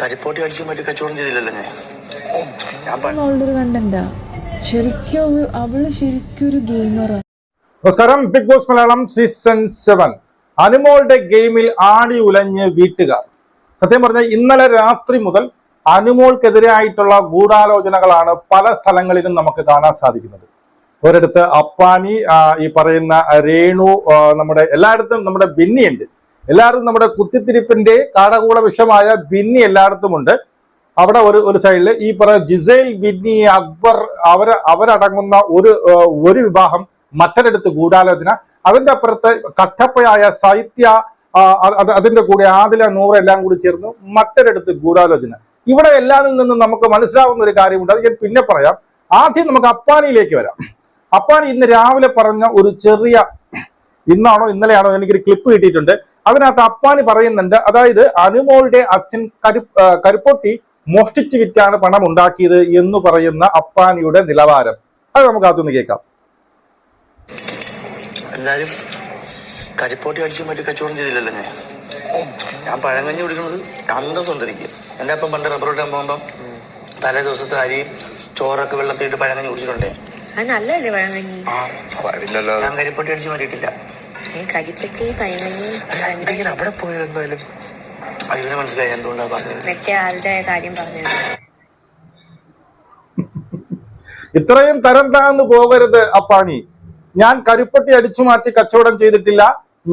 കരിപ്പോട്ടി അടിച്ച് മറ്റു കച്ചവടം ചെയ്തില്ലല്ലോ ഞാൻ. ശരിക്കും അവൾ ശരിക്കും ഒരു നമസ്കാരം. Big boss Malayalam season seven അനുമോളുടെ ഗെയിമിൽ ആടി ഉലഞ്ഞ് വീട്ടുകാർ. സത്യം പറഞ്ഞ ഇന്നലെ രാത്രി മുതൽ അനുമോൾക്കെതിരായിട്ടുള്ള ഗൂഢാലോചനകളാണ് പല സ്ഥലങ്ങളിലും നമുക്ക് കാണാൻ സാധിക്കുന്നത്. ഒരിടത്ത് അപ്പാനി ഈ പറയുന്ന രേണു നമ്മുടെ എല്ലായിടത്തും നമ്മുടെ ബിന്നിയുണ്ട്. എല്ലായിടത്തും നമ്മുടെ കുത്തിത്തിരിപ്പിന്റെ കാടകൂട വിഷമായ ബിന്നി എല്ലായിടത്തും ഉണ്ട് അവിടെ ഒരു ഒരു സൈഡിൽ ഈ പറയുന്ന ജിസൈൽ ബിന്നി അക്ബർ അവർ അവരടങ്ങുന്ന ഒരു ഒരു വിവാഹം മറ്റൊരിടത്ത് ഗൂഢാലോചന. അതിന്റെ അപ്പുറത്ത് കട്ടപ്പയായ സാഹിത്യ അതിന്റെ കൂടെ ആദില നൂറ് എല്ലാം കൂടി ചേർന്ന് മറ്റൊരിടത്ത് ഗൂഢാലോചന. ഇവിടെ എല്ലാത്തിൽ നിന്നും നമുക്ക് മനസ്സിലാവുന്ന ഒരു കാര്യമുണ്ട്. അത് ഞാൻ പിന്നെ പറയാം. ആദ്യം നമുക്ക് അപ്പാനിയിലേക്ക് വരാം. അപ്പാനി ഇന്ന് രാവിലെ പറഞ്ഞ ഒരു ചെറിയ ഇന്നാണോ ഇന്നലെയാണോ എനിക്കൊരു ക്ലിപ്പ് കിട്ടിയിട്ടുണ്ട്. അതിനകത്ത് അപ്പാനി പറയുന്നുണ്ട് അതായത് അനുമോളുടെ അച്ഛൻ കരു കരുപ്പൊട്ടി മോഷ്ടിച്ചു വിറ്റാണ് പണം ഉണ്ടാക്കിയത് എന്ന് പറയുന്ന അപ്പാനിയുടെ നിലവാരം. അത് നമുക്ക് അതൊന്ന് കേൾക്കാം. എല്ലാരും കരിപ്പോട്ടി അടിച്ച് മറ്റു കച്ചവടം ചെയ്തില്ലല്ലോ ഞാൻ. ഞാൻ പഴങ്കഞ്ഞി കുടിക്കുന്നത് അന്തസ്സുണ്ട് എനിക്ക്. എന്റെ അപ്പം പണ്ട് റബ്ബർ ഇട്ടാൻ പോകുമ്പം തലേ ദിവസത്തെ അരിയും ചോറൊക്കെ വെള്ളത്തിട്ട് പഴങ്കഞ്ഞി കുടിച്ചിട്ടുണ്ടേ. അത് നല്ലതല്ലേ പഴങ്കഞ്ഞി? ആ ഞാൻ കരിപ്പോട്ടി അടിച്ചു മാറ്റിയിട്ടില്ല. അവിടെ എന്തായാലും? ഇവനെ മനസ്സിലായി എന്തുകൊണ്ടാ പറഞ്ഞത്? മറ്റേ ആളുടെ കാര്യം പറഞ്ഞത്. ഇത്രയും തരം താഴ്ന്നു പോകരുത് അപ്പാണി. ഞാൻ കരുപ്പട്ടി അടിച്ചു മാറ്റി കച്ചവടം ചെയ്തിട്ടില്ല.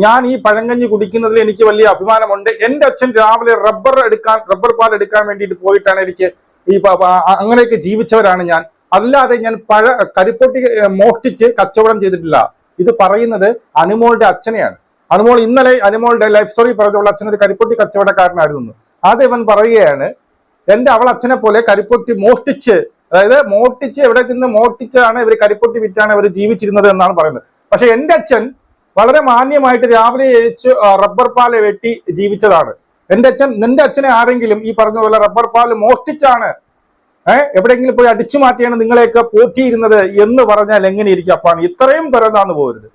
ഞാൻ ഈ പഴങ്കഞ്ഞി കുടിക്കുന്നതിൽ എനിക്ക് വലിയ അഭിമാനമുണ്ട്. എന്റെ അച്ഛൻ രാവിലെ റബ്ബർ എടുക്കാൻ റബ്ബർ പാൽ എടുക്കാൻ വേണ്ടിയിട്ട് പോയിട്ടാണ് എനിക്ക് ഈ അങ്ങനെയൊക്കെ ജീവിച്ചവരാണ് ഞാൻ. അല്ലാതെ ഞാൻ പഴ കരിപ്പൊട്ടി മോഷ്ടിച്ച് കച്ചവടം ചെയ്തിട്ടില്ല. ഇത് പറയുന്നത് അനുമോളുടെ അച്ഛനെയാണ്. അനുമോൾ ഇന്നലെ അനുമോളുടെ ലൈഫ് സ്റ്റോറി പറഞ്ഞുള്ള അച്ഛൻ ഒരു കരിപ്പൊട്ടി കച്ചവടക്കാരനായിരുന്നു. അത് ഇവൻ പറയുകയാണ് എന്റെ അവൾ അച്ഛനെ പോലെ കരിപ്പൊട്ടി മോഷ്ടിച്ച് അതായത് മോട്ടിച്ച് എവിടെ ചെന്ന് മോട്ടിച്ചാണ് ഇവർ കരിപ്പൊട്ടി വിറ്റാണ് ഇവർ ജീവിച്ചിരുന്നത് എന്നാണ് പറയുന്നത്. പക്ഷെ എന്റെ അച്ഛൻ വളരെ മാന്യമായിട്ട് രാവിലെ എഴിച്ച് റബ്ബർ പാൽ വെട്ടി ജീവിച്ചതാണ്. എന്റെ അച്ഛൻ നിന്റെ അച്ഛനെ ആരെങ്കിലും ഈ പറഞ്ഞ പോലെ റബ്ബർ പാൽ മോഷ്ടിച്ചാണ് ഏഹ് എവിടെയെങ്കിലും പോയി അടിച്ചു മാറ്റിയാണ് നിങ്ങളെയൊക്കെ പോറ്റിയിരുന്നത് എന്ന് പറഞ്ഞാൽ എങ്ങനെ ഇരിക്കും അപ്പാണ്? ഇത്രയും പരന്താന്ന് പോകരുത്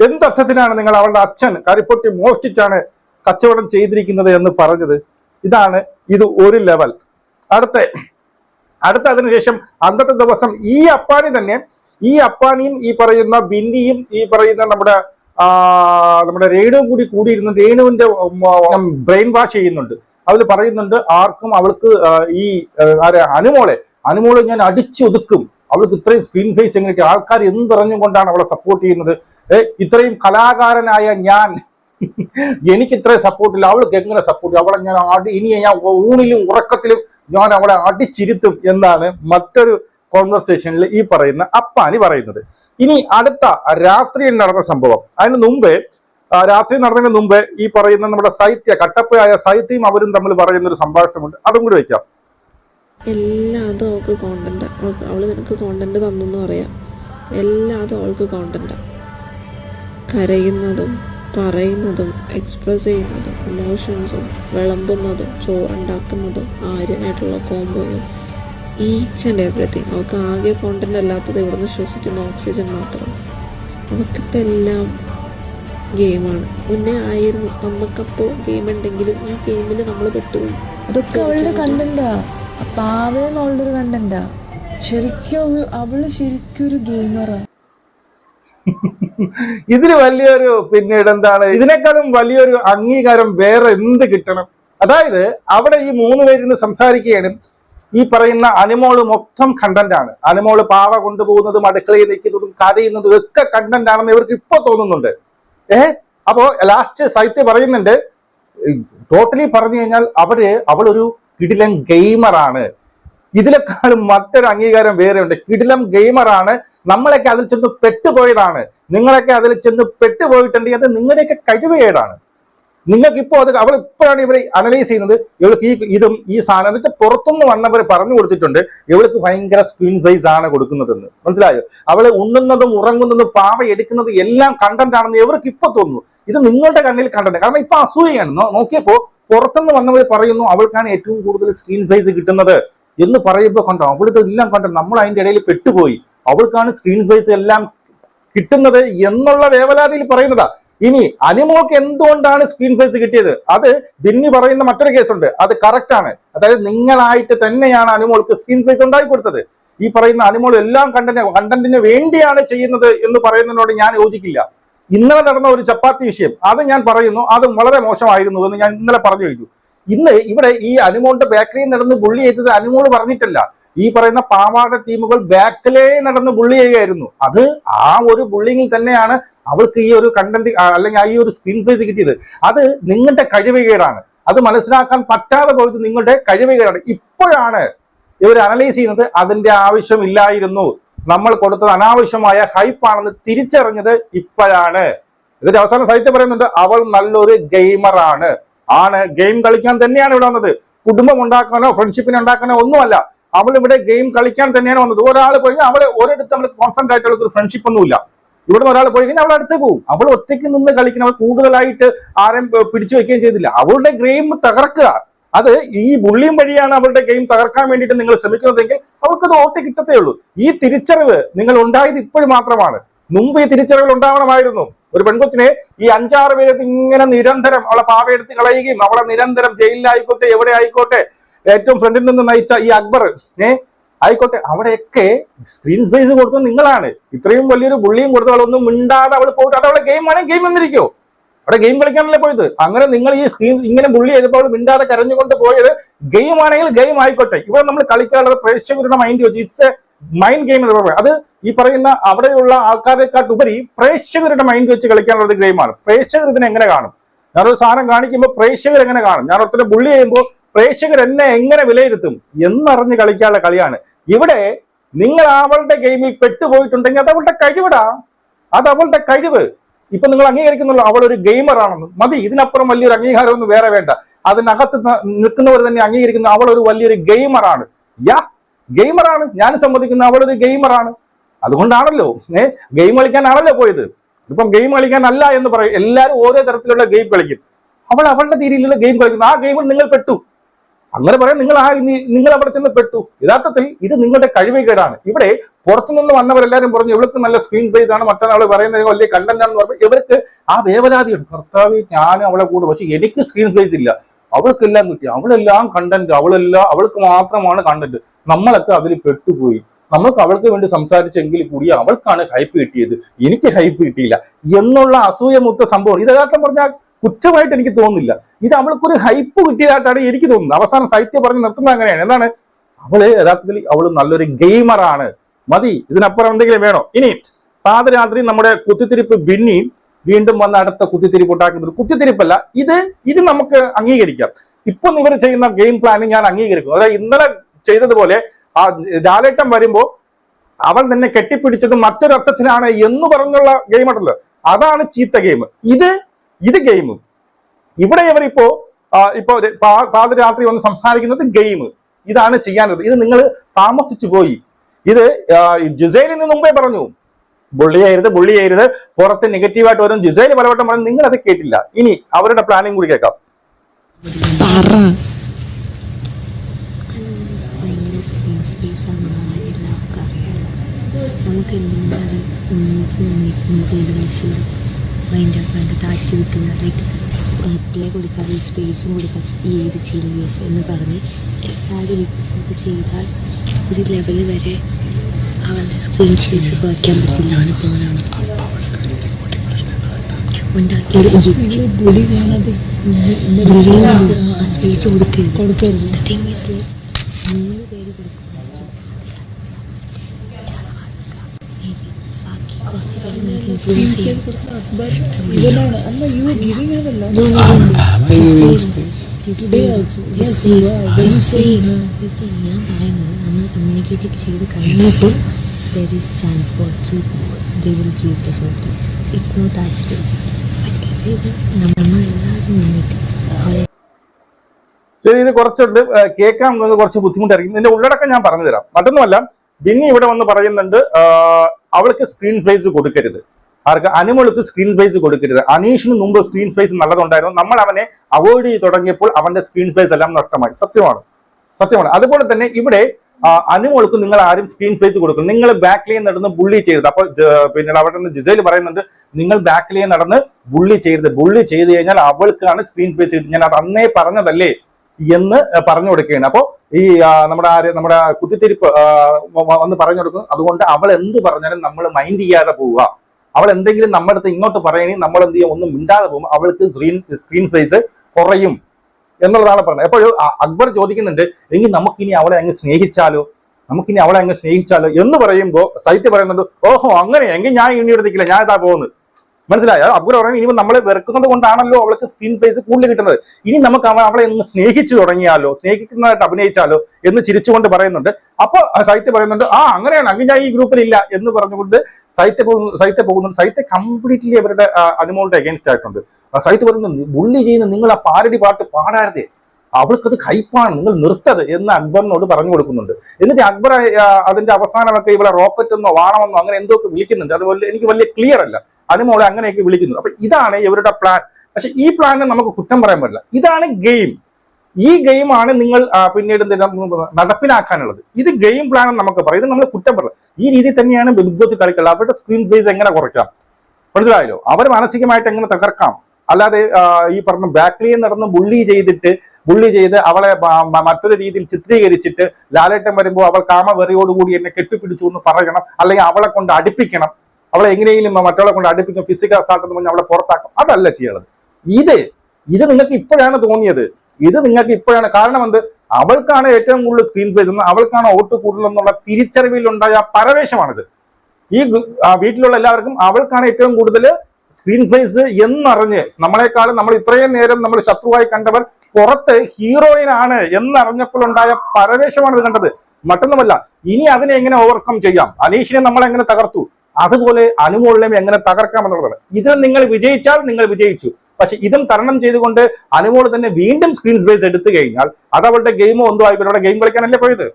എന്തർത്ഥത്തിനാണ് നിങ്ങൾ അവളുടെ അച്ഛൻ കരിപ്പൊട്ടി മോഷ്ടിച്ചാണ് കച്ചവടം ചെയ്തിരിക്കുന്നത് എന്ന് പറഞ്ഞത്? ഇതാണ് ഇത് ഒരു ലെവൽ അടുത്ത അടുത്ത അതിനുശേഷം അന്നത്തെ ദിവസം ഈ അപ്പാനി തന്നെ ഈ അപ്പാനിയും ഈ പറയുന്ന ബിന്നിയും ഈ പറയുന്ന നമ്മുടെ നമ്മുടെ രേണുവും കൂടി കൂടിയിരുന്ന രേണുവിന്റെ ബ്രെയിൻ വാഷ് ചെയ്യുന്നുണ്ട്. അതിൽ പറയുന്നുണ്ട് ആർക്കും അവൾക്ക് ഈ അനുമോളെ അനുമോളെ ഞാൻ അടിച്ചൊതുക്കും അവൾക്ക് ഇത്രയും സ്ക്രീൻ ഫേസ് എങ്ങനെയൊക്കെ ആൾക്കാർ എന്ത് അവളെ സപ്പോർട്ട് ചെയ്യുന്നത്? ഇത്രയും കലാകാരനായ ഞാൻ എനിക്ക് ഇത്രയും സപ്പോർട്ടില്ല അവൾക്ക് എങ്ങനെ സപ്പോർട്ട് അവളെ ഞാൻ അടി ഇനി ഞാൻ ഊണിലും ഉറക്കത്തിലും ഞാൻ അവളെ അടിച്ചിരുത്തും എന്നാണ് മറ്റൊരു കോൺവെർസേഷനിൽ ഈ പറയുന്ന അപ്പാനി പറയുന്നത്. ഇനി അടുത്ത രാത്രിയിൽ നടന്ന സംഭവം. അതിന് മുമ്പേ രാത്രി നടന്നതിന് മുമ്പ് ഈ പറയുന്ന നമ്മുടെ സാഹിത്യ കട്ടപ്പയായ സാഹിത്യയും അവരും തമ്മിൽ പറയുന്ന ഒരു സംഭാഷണമുണ്ട്. അതും കൂടി വെക്കാം എല്ലാതും അവൾക്ക് കോണ്ടന്റ് അവൾ നിനക്ക് കോണ്ടന്റ് തന്നെന്ന് പറയാം. എല്ലാതും അവൾക്ക് കോണ്ടന്റ് കരയുന്നതും പറയുന്നതും എക്സ്പ്രസ് ചെയ്യുന്നതും ഇമോഷൻസും വിളമ്പുന്നതും ചോറുണ്ടാക്കുന്നതും ആര്യനായിട്ടുള്ള കോമ്പോയും ഈച്ച് ആൻഡ് എവറിത്തിങ് അവൾക്ക് ആകെ കോണ്ടന്റ് അല്ലാത്തത് ഇവിടുന്ന് ശ്വസിക്കുന്ന ഓക്സിജൻ മാത്രം. അവൾക്കിപ്പോൾ എല്ലാം ഗെയിമാണ്. മുന്നേ ആയിരുന്നു. നമുക്കപ്പോൾ ഗെയിം ഉണ്ടെങ്കിലും ഈ ഗെയിമിൽ നമ്മൾ പെട്ടുപോയി. അതൊക്കെ അവളുടെ കണ്ടന്റാ പാവയും അവളുടെ ഒരു കണ്ടന്റാ ശരിക്കും അവ- അവൾ ശരിക്കും ഒരു ഗെയിമറാ. ഇതിന് വലിയൊരു പിന്നീട് എന്താണ്? ഇതിനേക്കാളും വലിയൊരു അംഗീകാരം വേറെ എന്ത് കിട്ടണം? അതായത് അവിടെ ഈ മൂന്ന് പേരിന്ന് സംസാരിക്കുകയാണ്. ഈ പറയുന്ന അനിമോൾ മൊത്തം കണ്ടന്റാണ്. ആണ് അനിമോൾ പാവ കൊണ്ടുപോകുന്നതും അടുക്കളയിൽ നിൽക്കുന്നതും കരയുന്നതും ഒക്കെ കണ്ടന്റ് ആണെന്ന് ഇവർക്ക് ഇപ്പൊ തോന്നുന്നുണ്ട്. ഏ? അപ്പോ ലാസ്റ്റ് സാഹിത്യ പറയുന്നുണ്ട് ടോട്ടലി പറഞ്ഞു കഴിഞ്ഞാൽ അവർ അവളൊരു കിടിലൻ ഗെയിമറാണ് ഇതിലെക്കാളും മറ്റൊരു അംഗീകാരം വേറെ ഉണ്ട് കിടിലം ഗെയിമറാണ് നമ്മളൊക്കെ അതിൽ ചെന്ന് പെട്ടുപോയതാണ്. നിങ്ങളൊക്കെ അതിൽ ചെന്ന് പെട്ടുപോയിട്ടുണ്ടെങ്കിൽ അത് നിങ്ങളുടെയൊക്കെ കഴിവേടാണ് നിങ്ങൾക്ക് ഇപ്പോൾ അത് അവൾ ഇപ്പോഴാണ് ഇവരെ അനലൈസ് ചെയ്യുന്നത്. ഇവൾക്ക് ഈ ഇതും ഈ സാധനം എന്നിട്ട് പുറത്തുനിന്ന് വന്നവർ പറഞ്ഞു കൊടുത്തിട്ടുണ്ട്. ഇവൾക്ക് ഭയങ്കര സ്ക്രീൻ സൈസ് ആണ് കൊടുക്കുന്നതെന്ന്. മനസ്സിലായോ? അവൾ ഉണ്ണുന്നതും ഉറങ്ങുന്നതും പാവ എടുക്കുന്നതും എല്ലാം കണ്ടന്റ് ആണെന്ന് ഇവർക്ക് ഇപ്പൊ തോന്നുന്നു. ഇത് നിങ്ങളുടെ കണ്ണിൽ കണ്ടന്റ് കാരണം ഇപ്പൊ അസൂയാണ് നോക്കിയപ്പോ പുറത്തുനിന്ന് വന്നവർ പറയുന്നു അവൾക്കാണ് ഏറ്റവും കൂടുതൽ സ്ക്രീൻ സൈസ് കിട്ടുന്നത് എന്ന് പറയുമ്പോൾ കണ്ടോ അവളിത് എല്ലാം കണ്ടോ നമ്മൾ അതിന്റെ ഇടയിൽ പെട്ടുപോയി. അവൾക്കാണ് സ്ക്രീൻ സൈസ് എല്ലാം കിട്ടുന്നത് എന്നുള്ള വേവലാതിയിൽ പറയുന്നതാ. ഇനി അനിമോൾക്ക് എന്തുകൊണ്ടാണ് സ്ക്രീൻ ഫേസ് കിട്ടിയത്? അത് ബിന്നി പറയുന്ന മറ്റൊരു കേസുണ്ട് അത് കറക്റ്റ് ആണ്. അതായത് നിങ്ങളായിട്ട് തന്നെയാണ് അനിമോൾക്ക് സ്ക്രീൻ ഫേസ് ഉണ്ടാക്കി കൊടുത്തത്. ഈ പറയുന്ന അനിമോൾ എല്ലാം കണ്ടന്റ് കണ്ടന്റിന് വേണ്ടിയാണ് ചെയ്യുന്നത് എന്ന് പറയുന്നതിനോട് ഞാൻ യോജിക്കില്ല. ഇന്നലെ നടന്ന ഒരു ചപ്പാത്തി വിഷയം. അത് ഞാൻ പറയുന്നു. അത് വളരെ മോശമായിരുന്നു എന്ന് ഞാൻ ഇന്നലെ പറഞ്ഞു കഴിഞ്ഞു. ഇന്ന് ഇവിടെ ഈ അനുമോളുടെ ബേക്കറിയിൽ നടന്ന് പുള്ളി ചെയ്തത് അനുമോൾ പറഞ്ഞിട്ടല്ല. ഈ പറയുന്ന പാവാട ടീമുകൾ ബാക്കിലേ നടന്ന് ബുള്ളി ചെയ്യുകയായിരുന്നു. അത് ആ ഒരു ബുള്ളിങ്ങിൽ തന്നെയാണ് അവൾക്ക് ഈ ഒരു കണ്ടന്റ് അല്ലെങ്കിൽ ആ ഈ ഒരു സ്ക്രീൻ പ്ലേസ് കിട്ടിയത്. അത് നിങ്ങളുടെ കഴിവുകേടാണ്. അത് മനസ്സിലാക്കാൻ പറ്റാതെ പോയത് നിങ്ങളുടെ കഴിവുകേടാണ്. ഇപ്പോഴാണ് ഇവർ അനലൈസ് ചെയ്യുന്നത് അതിന്റെ ആവശ്യമില്ലായിരുന്നു. നമ്മൾ കൊടുത്തത് അനാവശ്യമായ ഹൈപ്പാണെന്ന് തിരിച്ചറിഞ്ഞത് ഇപ്പോഴാണ്. ഇതിന്റെ അവസാന സാഹിത്യം പറയുന്നുണ്ട് അവൾ നല്ലൊരു ഗെയിമറാണ് ആണ്. ഗെയിം കളിക്കാൻ തന്നെയാണ് ഇവിടെ വന്നത്. കുടുംബം ഉണ്ടാക്കാനോ ഫ്രണ്ട്ഷിപ്പിനെ ഉണ്ടാക്കാനോ ഒന്നുമല്ല. അവൾ ഇവിടെ ഗെയിം കളിക്കാൻ തന്നെയാണ് വന്നത്. ഒരാൾ പോയി അവൾ ഒരിടത്ത് നമ്മൾ കോൺസ്റ്റന്റ് ആയിട്ടുള്ള ഒരു ഫ്രണ്ട്ഷിപ്പ് ഒന്നുമില്ല. ഇവിടെ ഒരാൾ പോയി കഴിഞ്ഞാൽ അവൾ അടുത്ത് പോകും. അവൾ ഒറ്റയ്ക്ക് നിന്ന് കളിക്കണം അവൾ കൂടുതലായിട്ട് ആരെയും പിടിച്ചു വെക്കുകയും ചെയ്തില്ല. അവളുടെ ഗെയിം തകർക്കുക. അത് ഈ ബുള്ളിയും വഴിയാണ് അവളുടെ ഗെയിം തകർക്കാൻ വേണ്ടിയിട്ട് നിങ്ങൾ ശ്രമിക്കുന്നതെങ്കിൽ അവൾക്കത് ഓട്ടി കിട്ടത്തേ ഉള്ളൂ. ഈ തിരിച്ചറിവ് നിങ്ങൾ ഉണ്ടായത് ഇപ്പോഴും മാത്രമാണ്. മുമ്പ് ഈ തിരിച്ചറിവുകൾ ഉണ്ടാവണമായിരുന്നു. ഒരു പെൺകൊച്ചിനെ ഈ അഞ്ചാറ് പേരത്ത് ഇങ്ങനെ നിരന്തരം അവളെ പാവയെടുത്ത് കളയുകയും അവളെ നിരന്തരം ജയിലിലായിക്കോട്ടെ എവിടെ ആയിക്കോട്ടെ ഏറ്റവും ഫ്രണ്ടിൽ നിന്ന് നയിച്ച ഈ അക്ബർ ഏ? ആയിക്കോട്ടെ അവിടെയൊക്കെ സ്ക്രീൻ സ്പേസ് കൊടുത്തത് നിങ്ങളാണ്. ഇത്രയും വലിയൊരു ബുള്ളിയും കൊടുത്ത അവളൊന്നും മിണ്ടാതെ അവൾ പോയിട്ട് അത് അവളെ ഗെയിം ആണെങ്കിൽ ഗെയിം വന്നിരിക്കോ? അവിടെ ഗെയിം കളിക്കാനല്ലേ പോയത്? അങ്ങനെ നിങ്ങൾ ഈ സ്ക്രീൻ ഇങ്ങനെ ബുള്ളി ചെയ്തപ്പോൾ അവൾ മിണ്ടാതെ കരഞ്ഞുകൊണ്ട് പോയത് ഗെയിം ആണെങ്കിൽ ഗെയിം ആയിക്കോട്ടെ. ഇവിടെ നമ്മൾ കളിക്കാനുള്ളത് പ്രേക്ഷകരുടെ മൈൻഡ് വെച്ച് ഇറ്റ്സ് എ മൈൻഡ് ഗെയിം എന്ന് പറയുന്നത്. അത് ഈ പറയുന്ന അവിടെയുള്ള ആൾക്കാരെക്കാട്ടുപരി പ്രേക്ഷകരുടെ മൈൻഡ് വെച്ച് കളിക്കാനുള്ള ഒരു ഗെയിമാണ് പ്രേക്ഷകർ ഇതിനെ എങ്ങനെ കാണും? ഞാനൊരു സാധനം കാണിക്കുമ്പോൾ പ്രേക്ഷകർ എങ്ങനെ കാണും? ഞാൻ ഒത്തിരി ബുള്ളി ചെയ്യുമ്പോൾ പ്രേക്ഷകർ എന്നെ എങ്ങനെ വിലയിരുത്തും എന്നറിഞ്ഞ് കളിക്കാനുള്ള കളിയാണ്. ഇവിടെ നിങ്ങൾ അവളുടെ ഗെയിമിൽ പെട്ടുപോയിട്ടുണ്ടെങ്കിൽ അത് അവളുടെ കഴിവിടാ. അത് അവളുടെ കഴിവ്. ഇപ്പൊ നിങ്ങൾ അംഗീകരിക്കുന്നുള്ളൂ അവൾ ഒരു ഗെയിമർ ആണെന്ന്. മതി ഇതിനപ്പുറം വലിയൊരു അംഗീകാരമൊന്നും വേറെ വേണ്ട. അതിനകത്ത് നിൽക്കുന്നവർ തന്നെ അംഗീകരിക്കുന്നു അവൾ ഒരു വലിയൊരു ഗെയിമറാണ് യാ ഗെയിമറാണ് ഞാൻ സമ്മതിക്കുന്ന അവൾ ഒരു ഗെയിമറാണ് അതുകൊണ്ടാണല്ലോ ഏ ഗെയിം കളിക്കാനാണല്ലോ പോയത്. ഇപ്പം ഗെയിം കളിക്കാനല്ല എന്ന് പറയും. എല്ലാവരും ഓരോ തരത്തിലുള്ള ഗെയിം കളിക്കും. അവൾ അവളുടെ രീതിയിലുള്ള ഗെയിം കളിക്കുന്നു. ആ ഗെയിമിൽ നിങ്ങൾ പെട്ടു. അങ്ങനെ പറയാം നിങ്ങൾ ആ നിങ്ങൾ അവിടെ ചെന്ന് പെട്ടു. യഥാർത്ഥത്തിൽ ഇത് നിങ്ങളുടെ കഴിവുകേടാണ്. ഇവിടെ പുറത്തുനിന്ന് വന്നവരെല്ലാവരും പറഞ്ഞു ഇവർക്ക് നല്ല സ്ക്രീൻ പ്ലേസ് ആണ്. മറ്റൊരാൾ പറയുന്നത് വലിയ കണ്ടന്റ് ആണെന്ന് പറയുമ്പോൾ ഇവർക്ക് ആ വേവലാതിയുണ്ട് കർത്താവ് ഞാൻ അവളെ കൂടെ പക്ഷെ എനിക്ക് സ്ക്രീൻ പ്ലേസ് ഇല്ല. അവൾക്കെല്ലാം കിട്ടി. അവളെല്ലാം കണ്ടന്റ് അവളെല്ലാം അവൾക്ക് മാത്രമാണ് കണ്ടന്റ് നമ്മളൊക്കെ അതിൽ പെട്ടുപോയി. നമ്മൾക്ക് അവൾക്ക് വേണ്ടി സംസാരിച്ചെങ്കിൽ കൂടി അവൾക്കാണ് ഹൈപ്പ് കിട്ടിയത്. എനിക്ക് ഹൈപ്പ് കിട്ടിയില്ല. എന്നുള്ള അസൂയമുത്ത സംഭവം ഇത് യഥാർത്ഥം പറഞ്ഞാൽ കുറ്റമായിട്ട് എനിക്ക് തോന്നുന്നില്ല. ഇത് അവൾക്കൊരു ഹൈപ്പ് കിട്ടിയതായിട്ടാണ് എനിക്ക് തോന്നുന്നത്. അവസാനം സാഹിത്യം പറഞ്ഞ് നിർത്തുന്നത് അങ്ങനെയാണ്. എന്താണ്? അവൾ യഥാർത്ഥത്തിൽ അവൾ നല്ലൊരു ഗെയിമറാണ് മതി. ഇതിനപ്പുറം എന്തെങ്കിലും വേണോ? ഇനി പാതരാത്രി നമ്മുടെ കുത്തിത്തിരിപ്പ് ബിന്നി വീണ്ടും വന്ന അടുത്ത കുത്തിത്തിരിപ്പ് ഉണ്ടാക്കുന്നത്. കുത്തിത്തിരിപ്പല്ല ഇത് ഇത് നമുക്ക് അംഗീകരിക്കാം. ഇപ്പൊ ഇവർ ചെയ്യുന്ന ഗെയിം പ്ലാൻ ഞാൻ അംഗീകരിക്കും അതായത് ഇന്നലെ ചെയ്തതുപോലെ ആ ലാലേട്ടം വരുമ്പോ അവൻ തന്നെ കെട്ടിപ്പിടിച്ചത് മറ്റൊരർത്ഥത്തിലാണ് എന്ന് പറഞ്ഞുള്ള ഗെയിം ഉണ്ടല്ലോ. അതാണ് ചീത്ത ഗെയിം ഇത് ഇത് ഗെയിം. ഇവിടെ ഇവരിപ്പോ ഇപ്പോ പാതിരാത്രി വന്ന് സംസാരിക്കുന്നത് ഗെയിം. ഇതാണ് ചെയ്യാനുള്ളത്. ഇത് നിങ്ങൾ താമസിച്ചു പോയി. ഇത് ജിസൈലിന് മുമ്പേ പറഞ്ഞു. ബുള്ളിയായിരുത് ബുള്ളിയായിരുത് പുറത്ത് നെഗറ്റീവായിട്ട് വരും. ജിസൈൽ പലവട്ടം പറഞ്ഞു നിങ്ങൾ അത് കേട്ടില്ല. ഇനി അവരുടെ പ്ലാനിങ് കൂടി കേൾക്കാം. നമുക്ക് എന്തുകൊണ്ടാണ് ഒന്നിച്ച് നിന്നിരിക്കുമ്പോൾ ചെയ്ത് കഴിച്ചു മൈൻഡ് ആക്കാണ്ട് താറ്റി വിൽക്കുന്ന ലൈക്ക് പ്ലേ കൊടുക്കാതെ ഒരു സ്പേസും കൊടുക്കാം. ഈ ഏത് സീരിയസ് എന്ന് പറഞ്ഞ് എല്ലാവരും ഇത് ചെയ്താൽ ഒരു ലെവൽ വരെ അവരുടെ സ്ക്രീൻ ഷെയ്സ് കുറയ്ക്കാൻ പറ്റില്ല. ഉണ്ടാക്കിയത് ചെയ്യണത് ആ സ്പേസ് കൊടുക്കരുത്. കൊടുക്കരുത്. മൂന്ന് പേര് കൊടുക്കുമായിരിക്കും നമ്മൾ കഴിഞ്ഞിട്ട് ദേ ദ ശരി ഇത് കുറച്ചുണ്ട്. കേൾക്കാൻ കുറച്ച് ബുദ്ധിമുട്ടായിരിക്കും. ഇതിന്റെ ഉള്ളടക്കം ഞാൻ പറഞ്ഞുതരാം. മറ്റൊന്നുമല്ല ബിന്നി ഇവിടെ വന്ന് പറയുന്നുണ്ട് അവൾക്ക് സ്ക്രീൻ സ്പേസ് കൊടുക്കരുത്. ആർക്ക്? അനുമോൾക്ക് സ്ക്രീൻ സ്പേസ് കൊടുക്കരുത്. അനീഷിന് മുമ്പ് സ്ക്രീൻ സ്പേസ് നല്ലതുണ്ടായിരുന്നു. നമ്മൾ അവനെ അവോയ്ഡ് ചെയ്ത് തുടങ്ങിയപ്പോൾ അവന്റെ സ്ക്രീൻ സ്പേസ് എല്ലാം നഷ്ടമായി. സത്യമാണ്. സത്യമാണ്. അതുപോലെ തന്നെ ഇവിടെ അനിമോൾക്ക് നിങ്ങൾ ആരും സ്ക്രീൻ സ്പേസ് കൊടുക്കണം നിങ്ങൾ ബാക്കിലേ നടന്ന് ബുള്ളി ചെയ്യരുത്. അപ്പൊ ജ- പിന്നീട് അവിടെ നിന്ന് ജിസയിൽ പറയുന്നുണ്ട് നിങ്ങൾ ബാക്കിലേ നടന്ന് ബുള്ളി ചെയ്യരുത്. ബുള്ളി ചെയ്ത് കഴിഞ്ഞാൽ അവൾക്കാണ് സ്ക്രീൻ സ്പേസ് കിട്ടുന്നത്. ഞാൻ അത് അന്നേ പറഞ്ഞതല്ലേ? എന്ന് പറഞ്ഞു കൊടുക്കുകയാണ്. അപ്പോ ഈ നമ്മുടെ ആര് നമ്മുടെ കുത്തിത്തിരിപ്പ് വന്ന് പറഞ്ഞു കൊടുക്കും. അതുകൊണ്ട് അവൾ എന്ത് പറഞ്ഞാലും നമ്മൾ മൈൻഡ് ചെയ്യാതെ പോവുക. അവൾ എന്തെങ്കിലും നമ്മുടെ അടുത്ത് ഇങ്ങോട്ട് പറയണമെങ്കിൽ നമ്മൾ എന്ത് ചെയ്യും? ഒന്നും മിണ്ടാതെ പോകും. അവൾക്ക് സ്ക്രീൻ സ്ക്രീൻ സ്പേസ് കുറയും എന്നുള്ളതാണ് പറഞ്ഞത്. എപ്പോഴും അക്ബർ ചോദിക്കുന്നുണ്ട് എങ്കിൽ നമുക്കിനി അവളെ അങ്ങ് സ്നേഹിച്ചാലോ? നമുക്കിനി അവളെ അങ്ങ് സ്നേഹിച്ചാലോ? എന്ന് പറയുമ്പോൾ സൈത്യ പറയുന്നുണ്ട് ഓഹോ അങ്ങനെ. എങ്കിൽ ഞാൻ ഇനി എടുത്തിക്കില്ല ഞാൻ ഇതാ പോകുന്നത്. മനസ്സിലായോ? അക്ബർ പറയുന്നത് ഇനി നമ്മളെ വെറുക്കുന്നത് കൊണ്ടാണല്ലോ അവൾക്ക് സ്ക്രീൻ പ്ലേസ് കൂടുതൽ കിട്ടുന്നത്. ഇനി നമുക്ക് അവ- അവളെ ഒന്ന് സ്നേഹിച്ചു തുടങ്ങിയാലോ സ്നേഹിക്കുന്നതായിട്ട് അഭിനയിച്ചാലോ എന്ന് ചിരിച്ചുകൊണ്ട് പറയുന്നുണ്ട്. അപ്പൊ സൈത്യ പറയുന്നുണ്ട് ആ അങ്ങനെയാണ് അങ്ങനെ ഞാൻ ഈ ഗ്രൂപ്പിലില്ല എന്ന് പറഞ്ഞുകൊണ്ട് സൈത്യ പോകുന്നു സൈത്യ പോകുന്നുണ്ട് സൈത്യ കംപ്ലീറ്റ്ലി അവരുടെ അനുമോളുടെ അഗേൻസ്റ്റ് ആയിട്ടുണ്ട്. സൈത്യ പറയുന്നത് ബുള്ളി ചെയ്യുന്ന നിങ്ങൾ ആ പാരടി പാട്ട് പാടാരുത്. അവൾക്കത് ഹൈപ്പാണ് നിങ്ങൾ നിർത്തത് എന്ന് അക്ബറിനോട് പറഞ്ഞു കൊടുക്കുന്നുണ്ട്. എന്നിട്ട് അക്ബർ അതിന്റെ അവസാനമൊക്കെ ഇവിടെ റോക്കറ്റ് എന്നോ വാണമെന്നോ അങ്ങനെ എന്തോ വിളിക്കുന്നുണ്ട്. അതുപോലെ എനിക്ക് വലിയ ക്ലിയർ അല്ല. അനുമോളെ അങ്ങനെയൊക്കെ വിളിക്കുന്നു. അപ്പൊ ഇതാണ് ഇവരുടെ പ്ലാൻ പക്ഷെ ഈ പ്ലാനിനെ നമുക്ക് കുറ്റം പറയാൻ പറ്റില്ല. ഇതാണ് ഗെയിം ഈ ഗെയിമാണ് നിങ്ങൾ പിന്നീട് നടപ്പിലാക്കാനുള്ളത്. ഇത് ഗെയിം പ്ലാൻ നമുക്ക് പറയാം. ഇത് നമ്മൾ കുറ്റം പറയാം ഈ രീതി തന്നെയാണ് ബിഗ് ബോസ് കളിക്കുള്ളത് അവരുടെ സ്ക്രീൻ ബേസ് എങ്ങനെ കുറയ്ക്കാം? മനസ്സിലായല്ലോ? അവർ മാനസികമായിട്ട് എങ്ങനെ തകർക്കാം? അല്ലാതെ ഈ പറഞ്ഞ ബാക്കിലിയിൽ നടന്ന് ബുള്ളി ചെയ്തിട്ട് ബുള്ളി ചെയ്ത് അവളെ മറ്റൊരു രീതിയിൽ ചിത്രീകരിച്ചിട്ട് ലാലേട്ടൻ വരുമ്പോൾ അവൾ കാമവെറിയോടുകൂടി എന്നെ കെട്ടിപ്പിടിച്ചു എന്ന് പറയണം. അല്ലെങ്കിൽ അവളെ കൊണ്ട് അടുപ്പിക്കണം. അവളെ എങ്ങനെയെങ്കിലും മറ്റവളെ കൊണ്ട് അടുപ്പിക്കും ഫിസിക്കൽ അസാൾട്ട് എന്ന് പറഞ്ഞ് അവളെ പുറത്താക്കും. അതല്ല ചെയ്യണത്. ഇത് ഇത് നിങ്ങൾക്ക് ഇപ്പോഴാണ് തോന്നിയത്. ഇത് നിങ്ങൾക്ക് ഇപ്പോഴാണ് കാരണം എന്ത്? അവൾക്കാണ് ഏറ്റവും കൂടുതൽ സ്ക്രീൻ പ്ലേസ് എന്ന് അവൾക്കാണ് വോട്ട് കൂടുതലെന്നുള്ള തിരിച്ചറിവിലുണ്ടായ പരവേശമാണിത്. ഈ വീട്ടിലുള്ള എല്ലാവർക്കും അവൾക്കാണ് ഏറ്റവും കൂടുതൽ സ്ക്രീൻ ഫേസ് എന്നറിഞ്ഞ് നമ്മളെക്കാളും നമ്മൾ ഇത്രയും നേരം നമ്മൾ ശത്രുവായി കണ്ടവർ പുറത്ത് ഹീറോയിനാണ് എന്നറിഞ്ഞപ്പോൾ ഉണ്ടായ പരവേശമാണ് ഇത് കണ്ടത്. മറ്റൊന്നുമല്ല ഇനി അതിനെ എങ്ങനെ ഓവർകം ചെയ്യാം? അനീഷിനെ നമ്മൾ എങ്ങനെ തകർത്തു? അതുപോലെ അനുമോളിനെയും എങ്ങനെ തകർക്കാം എന്നുള്ളതാണ് ഇതിൽ നിങ്ങൾ വിജയിച്ചാൽ നിങ്ങൾ വിജയിച്ചു. പക്ഷെ ഇതും തരണം ചെയ്തുകൊണ്ട് അനുമോൾ തന്നെ വീണ്ടും സ്ക്രീൻ സ്പേസ് എടുത്തു കഴിഞ്ഞാൽ അത് അവളുടെ ഗെയിമോ എന്തോ ആയിക്കോട്ടെ അവിടെ ഗെയിം കളിക്കാനല്ലേ പോയത്?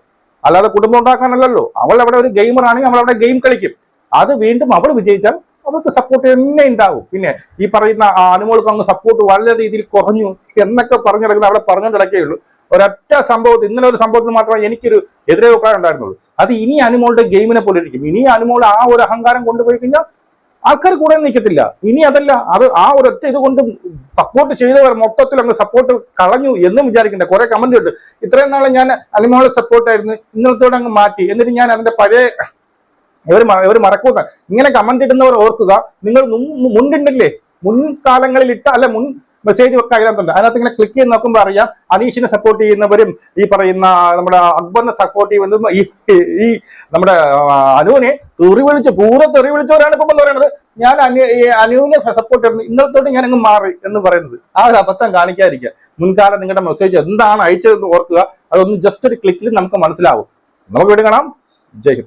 അല്ലാതെ കുടുംബം ഉണ്ടാക്കാനല്ലല്ലോ. അവൾ അവിടെ ഒരു ഗെയിമർ ആണെങ്കിൽ അവൾ അവിടെ ഗെയിം കളിക്കും. അത് വീണ്ടും അവൾ വിജയിച്ചാൽ അവൾക്ക് സപ്പോർട്ട് തന്നെ ഉണ്ടാവും. പിന്നെ ഈ പറയുന്ന അനുമോൾക്ക് അങ്ങ് സപ്പോർട്ട് വളരെ രീതിയിൽ കുറഞ്ഞു എന്നൊക്കെ പറഞ്ഞിടക്കുന്ന അവിടെ പറഞ്ഞു കിടക്കേ ഉള്ളൂ. ഒരൊറ്റ സംഭവത്തിൽ ഇന്നലെ ഒരു സംഭവത്തിൽ മാത്രമേ എനിക്കൊരു എതിരെ അഭിപ്രായം ഉണ്ടായിരുന്നുള്ളൂ. അത് ഇനി അനുമോളുടെ ഗെയിമിനെ പോലെ ഇരിക്കും ഇനി അനുമോൾ ആ ഒരു അഹങ്കാരം കൊണ്ടുപോയി കഴിഞ്ഞാൽ ആൾക്കാർ കൂടെ നിൽക്കത്തില്ല. ഇനി അതല്ല അത് ആ ഒരൊറ്റ ഇത് കൊണ്ട് സപ്പോർട്ട് ചെയ്തവർ മൊത്തത്തിൽ അങ്ങ് സപ്പോർട്ട് കളഞ്ഞു എന്നും വിചാരിക്കണ്ട. കുറെ കമന്റ് ഉണ്ട്. ഇത്രയും നാളെ ഞാൻ അനുമോളെ സപ്പോർട്ടായിരുന്നു ഇന്നലത്തോടെ അങ്ങ് മാറ്റി. എന്നിട്ട് ഞാൻ അതിന്റെ പഴയ ഇവർ ഇവർ മറക്കുക ഇങ്ങനെ കമന്റ് ഇടുന്നവർ ഓർക്കുക നിങ്ങൾ മുൻ- മുൻകാലങ്ങളിൽ ഇട്ട അല്ല മുൻ മെസ്സേജ് ഒക്കെ അതിനകത്തുണ്ട്. അതിനകത്ത് ഇങ്ങനെ ക്ലിക്ക് ചെയ്ത് നോക്കുമ്പോൾ അറിയാം അനീഷിനെ സപ്പോർട്ട് ചെയ്യുന്നവരും ഈ പറയുന്ന നമ്മുടെ അക്ബറിനെ സപ്പോർട്ട് ചെയ്യുന്നതും ഈ ഈ നമ്മുടെ അനുവിനെ തെറി വിളിച്ച് പൂര തെറി വിളിച്ചവരാണ് ഇപ്പം പറയുന്നത്. ഞാൻ അനു അനുവിനെ സപ്പോർട്ട് ചെയ്യുന്നു. ഇന്നലത്തോട്ട് ഞാൻ അങ്ങ് മാറി എന്ന് പറയുന്നത്. ആ ഒരു അബദ്ധം കാണിക്കാതിരിക്കുക. മുൻകാലം നിങ്ങളുടെ മെസ്സേജ് എന്താണ് അയച്ചതെന്ന് ഓർക്കുക. അതൊന്ന് ജസ്റ്റ് ഒരു ക്ലിക്കിൽ നമുക്ക് മനസ്സിലാവും. നമുക്ക് വീട് കാണാം. ജയ്